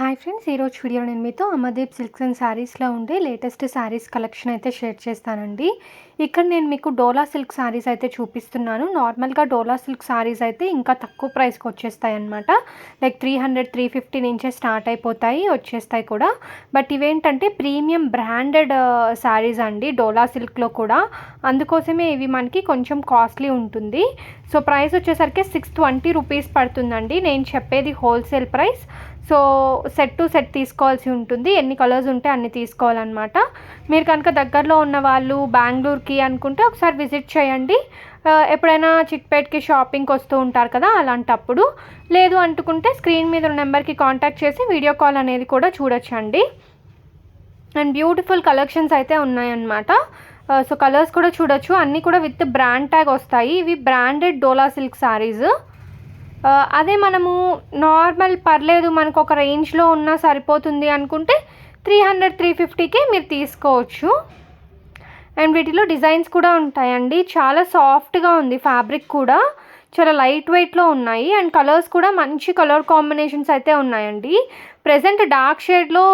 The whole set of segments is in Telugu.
హాయ్ ఫ్రెండ్స్ ఈరోజు వీడియో నేను మీతో అమర్దీప్ సిల్క్స్ అండ్ శారీస్లో ఉండే లేటెస్ట్ శారీస్ కలెక్షన్ అయితే షేర్ చేస్తానండి. ఇక్కడ నేను మీకు డోలా సిల్క్ శారీస్ అయితే చూపిస్తున్నాను. నార్మల్గా డోలా సిల్క్ శారీస్ అయితే ఇంకా తక్కువ ప్రైస్కి వచ్చేస్తాయి అనమాట like three hundred three fifty నుంచే స్టార్ట్ అయిపోతాయి వచ్చేస్తాయి కూడా. బట్ ఇవేంటంటే ప్రీమియం బ్రాండెడ్ శారీస్ అండి డోలా సిల్క్లో కూడా. అందుకోసమే ఇవి మనకి కొంచెం కాస్ట్లీ ఉంటుంది. సో ప్రైస్ వచ్చేసరికి సిక్స్ ట్వంటీ రూపీస్ పడుతుందండి. నేను చెప్పేది wholesale price so set to set తీసుకోవాల్సి ఉంటుంది. ఎన్ని కలర్స్ ఉంటే అన్ని తీసుకోవాలన్నమాట. మీరు కనుక దగ్గరలో ఉన్న వాళ్ళు బెంగళూరుకి అనుకుంటే ఒకసారి విజిట్ చేయండి. ఎప్పుడైనా చిట్పేట్కి షాపింగ్కి వస్తూ ఉంటారు కదా అలాంటప్పుడు. లేదు అంటుకుంటే స్క్రీన్ మీద ఉన్న నెంబర్కి కాంటాక్ట్ చేసి వీడియో కాల్ అనేది కూడా చూడొచ్చండి. అండ్ బ్యూటిఫుల్ కలెక్షన్స్ అయితే ఉన్నాయన్నమాట. సో కలర్స్ కూడా చూడొచ్చు. అన్నీ కూడా విత్ బ్రాండ్ ట్యాగ్ వస్తాయి. ఇవి బ్రాండెడ్ డోలా సిల్క్ శారీస్ అదే మనము నార్మల్ పర్లేదు మనకు ఒక రేంజ్లో ఉన్నా సరిపోతుంది అనుకుంటే త్రీ హండ్రెడ్ త్రీ ఫిఫ్టీకే మీరు తీసుకోవచ్చు. అండ్ వీటిలో డిజైన్స్ కూడా ఉంటాయండి. చాలా సాఫ్ట్గా ఉంది ఫ్యాబ్రిక్ కూడా. చాలా లైట్ వెయిట్లో ఉన్నాయి అండ్ కలర్స్ కూడా మంచి కలర్ కాంబినేషన్స్ అయితే ఉన్నాయండి. ప్రజెంట్ డార్క్ షేడ్లో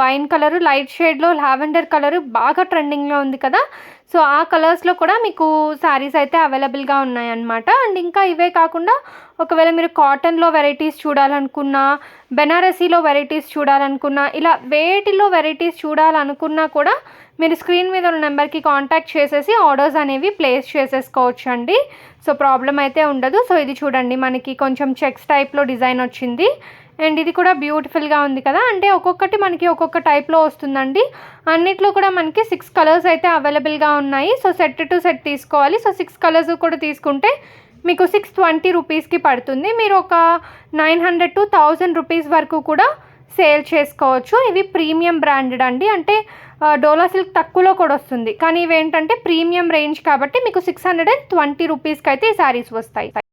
వైన్ కలరు లైట్ షేడ్లో లావెండర్ కలరు బాగా ట్రెండింగ్లో ఉంది కదా. సో ఆ కలర్స్లో కూడా మీకు శారీస్ అయితే అవైలబుల్గా ఉన్నాయన్నమాట. అండ్ ఇంకా ఇవే కాకుండా ఒకవేళ మీరు కాటన్లో వెరైటీస్ చూడాలనుకున్నా బెనారసీలో వెరైటీస్ చూడాలనుకున్నా ఇలా వేటిలో వెరైటీస్ చూడాలనుకున్నా కూడా మీరు స్క్రీన్ మీద ఉన్న నెంబర్కి కాంటాక్ట్ చేసేసి ఆర్డర్స్ అనేవి ప్లేస్ చేసేసుకోవచ్చు అండి సో ప్రాబ్లం అయితే ఉండదు. సో ఇది చూడండి మనకి కొంచెం చెక్స్ టైప్లో డిజైన్ వచ్చింది. అండ్ ఇది కూడా బ్యూటిఫుల్గా ఉంది కదా. అంటే ఒక్కొక్కటి మనకి ఒక్కొక్క టైప్లో వస్తుందండి. అన్నిట్లో కూడా మనకి సిక్స్ కలర్స్ అయితే అవైలబుల్గా ఉన్నాయి. సో సెట్ టు సెట్ తీసుకోవాలి. సో సిక్స్ కలర్స్ కూడా తీసుకుంటే మీకు సిక్స్ ట్వంటీ రూపీస్కి పడుతుంది. మీరు ఒక nine hundred two thousand rupees వరకు కూడా సేల్ చేసుకోవచ్చు. ఇవి ప్రీమియం బ్రాండెడ్ అండి. అంటే డోలా సిల్క్ తక్కువలో కూడా వస్తుంది. కానీ ఇవేంటంటే ప్రీమియం రేంజ్ కాబట్టి మీకు సిక్స్ హండ్రెడ్ అండ్ ట్వంటీ రూపీస్కి అయితే ఈ శారీస్ వస్తాయి.